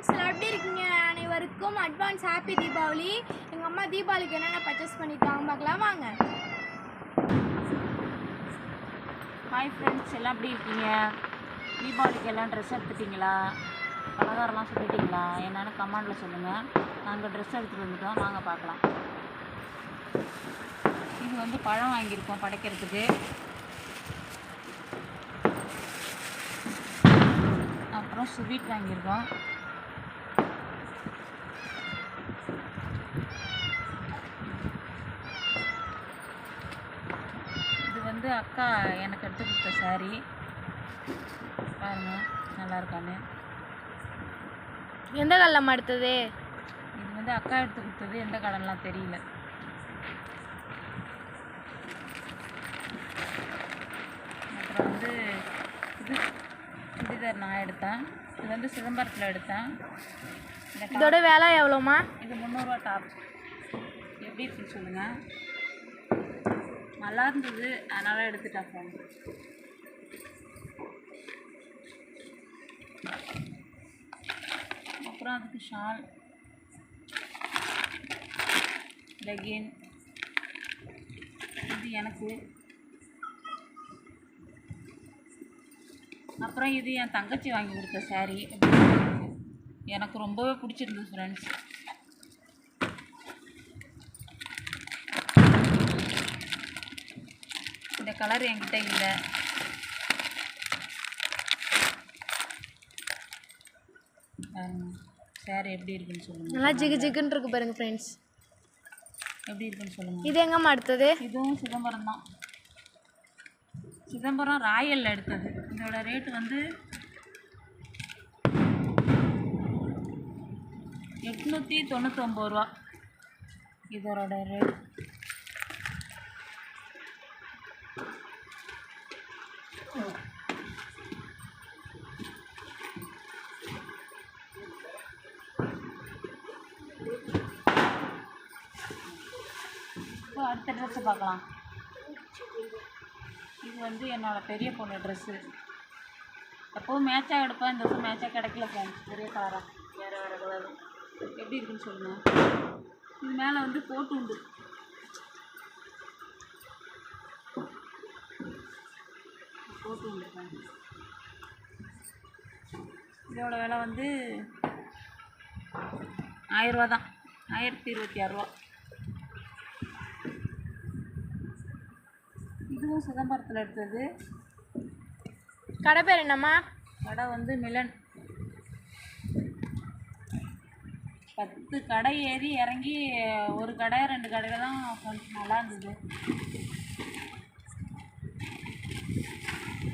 Friends எல்லாம் எப்படி இருக்கீங்க அனைவருக்கும். அட்வான்ஸ் ஹாப்பி தீபாவளி எங்கள் அம்மா தீபாவளிக்கு என்னென்ன பர்ச்சேஸ் பண்ணிட்டாங்க பார்க்கலாம் வாங்க. ஹாய் ஃப்ரெண்ட்ஸ் எல்லாம் எப்படி இருக்கீங்க? தீபாவளிக்கு எல்லாம் ட்ரெஸ் எடுத்துட்டிங்களா? பலகாரம்லாம் சொல்லிட்டிங்களா என்னென்னு கமெண்டில் சொல்லுங்கள் நாங்கள் ட்ரெஸ் எடுத்துகிட்டு வந்துட்டோம். வாங்க பார்க்கலாம். இது வந்து பழம் வாங்கியிருக்கோம் படைக்கிறதுக்கு. அப்புறம் ஸ்வீட் வாங்கியிருக்கோம். வந்து அக்கா எனக்கு எடுத்து கொடுத்த saree. பாருங்க நல்லா இருக்கான்னு. எந்த கல்லம் அடுத்தது இது வந்து அக்கா எடுத்து கொடுத்தது எந்த கடைலாம் தெரியல. அப்புறம் வந்து இது சுடிதார் நான் எடுத்தேன். இது வந்து சிதம்பரத்தில் எடுத்தேன். இதோட விலை எவ்வளோமா இது முந்நூறுரூவா டாப் எப்படி இருக்குன்னு சொல்லுங்கள் நல்லா இருந்தது. அதனால் எடுத்துட்டேன் ஃப்ரெண்ட் அப்புறம் அதுக்கு ஷால் லெகின் இது எனக்கு. அப்புறம் இது என் தங்கச்சி வாங்கி கொடுத்த saree. எனக்கு ரொம்பவே பிடிச்சிருந்தது ஃப்ரெண்ட்ஸ் கலர் என்கிட்ட இல்லை. சார் எப்படி இருக்குன்னு சொல்லுங்கள் நல்லா ஜிகு ஜிகுன்னு இருக்கு பாருங்க ஃப்ரெண்ட்ஸ் எப்படி இருக்குன்னு சொல்லுங்கள் இது எங்கம்மா அடுத்தது? இதுவும் சிதம்பரம் தான். சிதம்பரம் ராயலில் எடுத்தது. இதோட ரேட்டு வந்து எட்நூற்றி தொண்ணூத்தொம்பது ரூபா. இதோட ரேட் ஸோ அடுத்த ட்ரெஸ்ஸை பார்க்கலாம். இது வந்து என்னோடய பெரிய பொண்ணு ட்ரெஸ்ஸு எப்போவும் மேட்சாக எடுப்பேன் இந்த வருஷம் மேட்சாக கிடைக்கல ஃப்ரெண்ட்ஸ் பெரிய கலராக வேறு வேறு கலர் எப்படி இருக்குன்னு சொல்லுங்கள் இது மேலே வந்து போட்டு உண்டு. போட்டு உண்டு. friends. இதோட விலை வந்து ஆயிரரூவா தான் ஆயிரத்தி இருபத்தி ஆறுரூவா இதுவும் சிதம்பரத்தில் எடுத்தது. கடை பேர் என்னம்மா? கடை வந்து மிலன். பத்து கடை ஏறி இறங்கி ஒரு கடை ரெண்டு கடையில் தான் கொஞ்சம் நல்லா இருந்தது.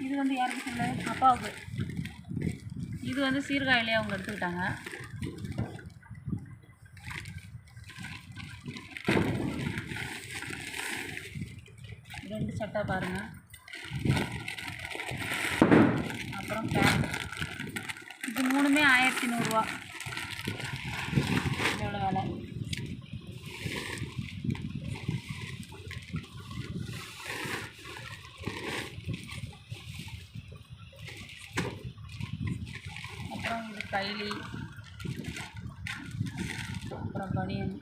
இது வந்து யாருக்கு சொல்லு? அப்பாவுக்கு. இது வந்து சீர்காழிலே அவங்க எடுத்துக்கிட்டாங்க. ரெண்டு சட்டை பாருங்கள் அப்புறம் பேண்ட் இது மூணுமே ஆயிரத்தி நூறுரூவா இதோட விலை. அப்புறம் இது கைலி. அப்புறம் பனியன்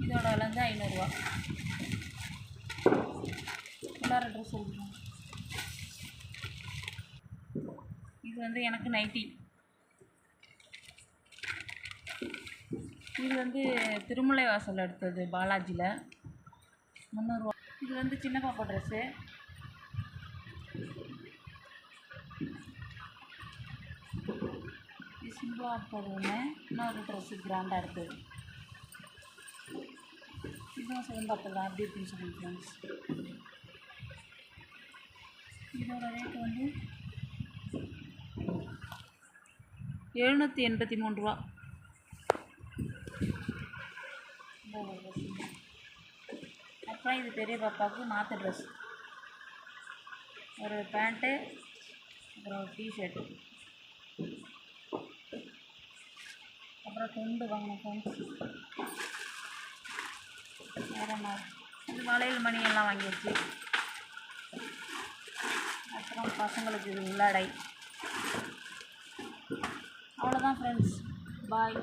இதோட விலை வந்து ஐநூறுரூவா இன்னொரு ட்ரெஸ் எடுக்கணும் இது வந்து எனக்கு நைட்டி இது வந்து திருமலை வாசல் எடுத்தது பாலாஜியில் முந்நூறுரூவா இது வந்து சின்ன பாப்பா ட்ரெஸ்ஸு இது சிம்பிளாக இருக்கிறது ஒன்று இன்னொரு ட்ரெஸ்ஸு கிராண்டாக எடுத்தது. இதுவும் சிதம்பரத்தில் பார்த்துக்கலாம் அப்படி இருக்குன்னு சொல்லுங்க ஃப்ரெண்ட்ஸ் இதோட ரேட் வந்து எழுநூற்றி எண்பத்தி மூணு ரூபா. அப்புறம் இது பெரிய பாப்பாவுக்கு மாற்று ட்ரெஸ் ஒரு பேண்ட்டு அப்புறம் ஒரு டிஷர்ட்டு அப்புறம் துண்டு வாங்கினேன் ஃப்ரெண்ட்ஸ் இது வளையல் மணியெல்லாம் வாங்கியாச்சு. அப்புறம் பசங்களுக்கு இது உள்ளாடை. அவ்வளோதான் ஃப்ரெண்ட்ஸ் பாய்